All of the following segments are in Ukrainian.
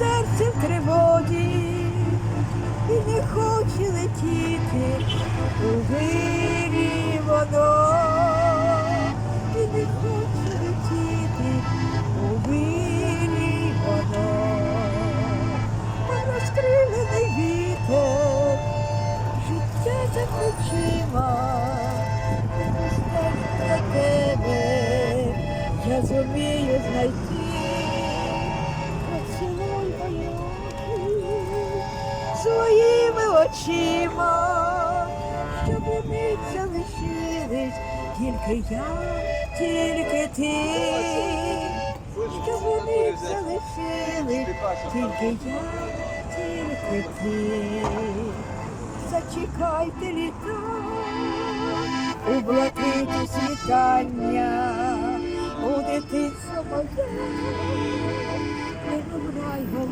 серце в триводі і не хоче летіти у вирі воно, і не хоче летіти у вирі воно, розкрилений вітер, життя за плечима, тебе, я зумію знайти. Очима, щоб вони залишились тільки я, тільки ти, щоб вони залишились тільки я, тільки ти. Зачекайте літа у блакиті світання, у дитинство моє, не грай голубе,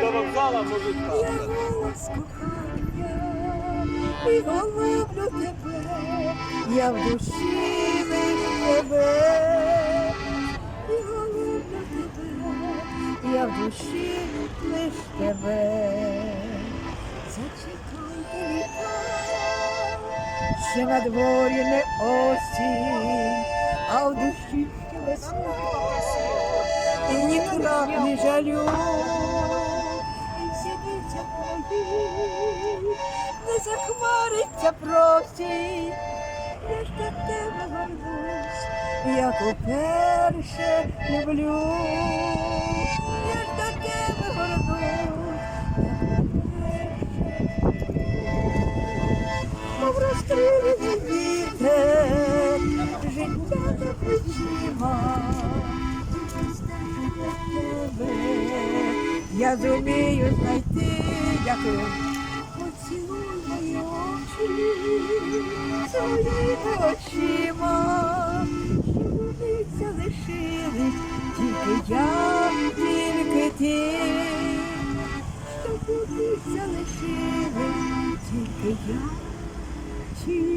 До вокзала можуть і голублю тебе, я в душі тебе, і голублю тебе, я в душі лиш тебе. Зачекайте ще на дворі не осінь, а в душі ще весна. І ні краплі жалю, сидиться твої, не захмариться просінь, я ж до тебе горнусь, як уперше люблю, я ж до тебе горнусь, мов розстріляний вітер, життя плечима, я зумію знайти, дякую. Поцілуй очі своїми очима, щоб вони залишились тільки я, тільки ти, щоб вони залишились тільки я, тільки.